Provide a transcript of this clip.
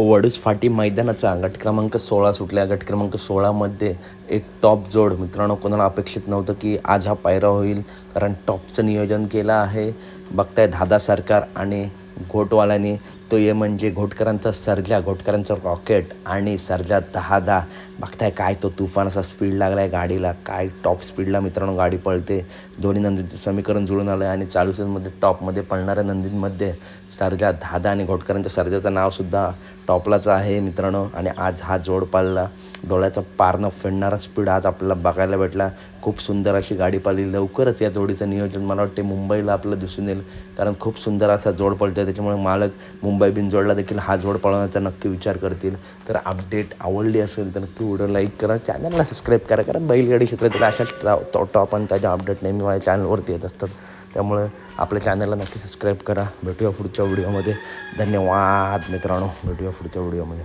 वडूस फाटी मैदानाचा गट क्रमांक सोळा सुटल्या गट क्रमांक सोळामध्ये एक टॉप जोड. मित्रांनो कोणाला अपेक्षित नव्हतं की आज हा पायरा होईल कारण टॉपचं नियोजन केलं आहे. बघताय धादा सरकार आणि घोटवाल्याने तो ये म्हणजे घोटकरांचा सर्जा घोटकरांचं रॉकेट आणि सर्जा दहा दहा बघताय काय तो तुफान असा स्पीड लागला आहे गाडीला काय टॉप स्पीडला मित्रांनो गाडी पळते. दोन्ही नंदीचं समीकरण जुळून आलं आहे आणि चालू सीझनमध्ये टॉपमध्ये पळणाऱ्या नंदींमध्ये सर्जा दादा आणि घोटकरांच्या सर्जाचं नावसुद्धा टॉपलाच आहे मित्रांनो. आणि आज हा जोड पाळला. डोळ्याचा पारणं फेडणारा स्पीड आज आपल्याला बघायला भेटला. खूप सुंदर अशी गाडी पाळली. लवकरच या जोडीचं नियोजन मला वाटते मुंबईला आपलं दिसून येईल. कारण खूप सुंदर असा जोड पळतो त्याच्यामुळे मालक मुंबई बिनजोडला देखील हा जोड पळवण्याचा नक्की विचार करतील. तर अपडेट आवडली असेल तर नक्की व्हिडिओ लाईक करा चॅनलला सबस्क्राईब करा कारण बैलगाडी क्षेत्रातील अशा टॉप आणि त्याच्या अपडेट नेहमी माझ्या चॅनलवरती येत असतात. त्यामुळे आपल्या चॅनलला नक्की सबस्क्राईब करा. भेटूया पुढच्या व्हिडिओमध्ये. धन्यवाद मित्रांनो. भेटूया पुढच्या व्हिडिओमध्ये.